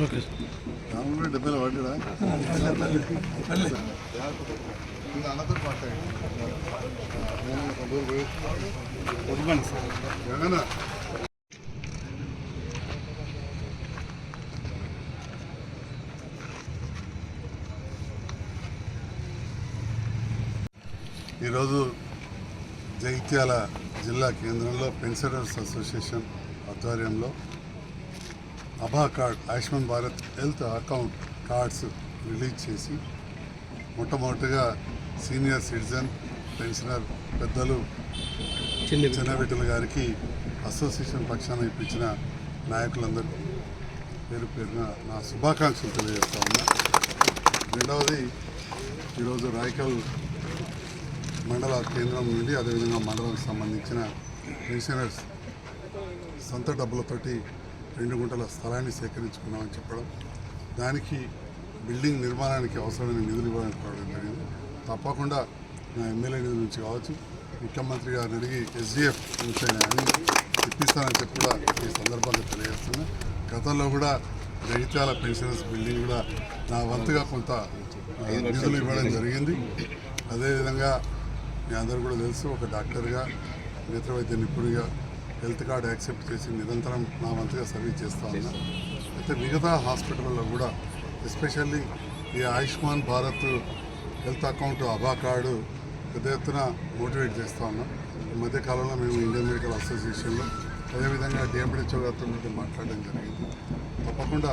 పడ్డా అన్నతో ఈరోజు జగిత్యాల జిల్లా కేంద్రంలో పెన్షనర్స్ అసోసియేషన్ ఆధ్వర్యంలో అభా card Ayushman Bharat health account cards release చేసి మొట్టమొదటిగా సీనియర్ సిటిజన్ పెన్షనర్ పెద్దలు చిన్న చిన్నబిడ్డల గారికి అసోసియేషన్ పక్షాన ఇప్పించిన నాయకులందరూ పేరు పేరున నా శుభాకాంక్షలు తెలియజేస్తా ఉన్నా. రెండవది ఈరోజు రాయకల్ మండల కేంద్రం నుండి అదేవిధంగా మండలానికి సంబంధించిన పెన్షనర్స్ సొంత డబ్బులతోటి రెండు గుంటల స్థలాన్ని సేకరించుకున్నామని చెప్పడం దానికి బిల్డింగ్ నిర్మాణానికి అవసరమైన నిధులు ఇవ్వడానికి కోరడం జరిగింది. తప్పకుండా నా ఎమ్మెల్యే నిధుల నుంచి కావచ్చు ముఖ్యమంత్రి గారిని అడిగి ఎస్డిఎఫ్ నుంచి అని ఇప్పిస్తానని చెప్పి కూడా ఈ సందర్భంగా తెలియజేస్తున్నా. గతంలో కూడా జగిత్యాల పెన్షనర్స్ బిల్డింగ్ కూడా నా వంతుగా కొంత నిధులు ఇవ్వడం జరిగింది. అదేవిధంగా మీ అందరూ కూడా తెలుసు ఒక డాక్టర్గా నేత్ర వైద్య నిపుణుడిగా హెల్త్ కార్డు యాక్సెప్ట్ చేసి నిరంతరం నా వంతుగా సర్వీస్ చేస్తా ఉన్నా. అయితే మిగతా హాస్పిటల్లో కూడా ఎస్పెషల్లీ ఈ ఆయుష్మాన్ భారత్ హెల్త్ అకౌంట్ అభా కార్డు పెద్ద ఎత్తున మోటివేట్ చేస్తూ ఉన్నాం. ఈ మధ్యకాలంలో మేము ఇండియన్ మెడికల్ అసోసియేషన్లో అదేవిధంగా డిఎండిహెచ్ఓ గారితో మాట్లాడడం జరిగింది. తప్పకుండా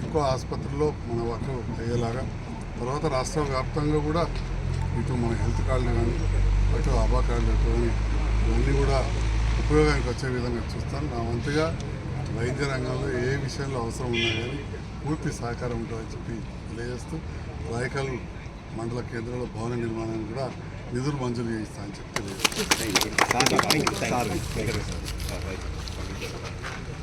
ఎక్కువ ఆసుపత్రుల్లో మన వర్క్ అయ్యేలాగా తర్వాత రాష్ట్ర వ్యాప్తంగా కూడా ఇటు మన హెల్త్ కార్డులు కానీ అటు అభా కార్డులు కానీ ఇవన్నీ కూడా ఉపయోగానికి వచ్చే విధంగా చూస్తాను నా వంతుగా వైద్య రంగంలో ఏ విషయంలో అవసరం ఉన్నా కానీ పూర్తి సహకారం ఉంటుందని చెప్పి తెలియజేస్తూ రాయకల్ మండల కేంద్రంలో భవన నిర్మాణాన్ని కూడా నిధులు మంజూరు చేయిస్తా అని చెప్పి తెలియజేస్తాను.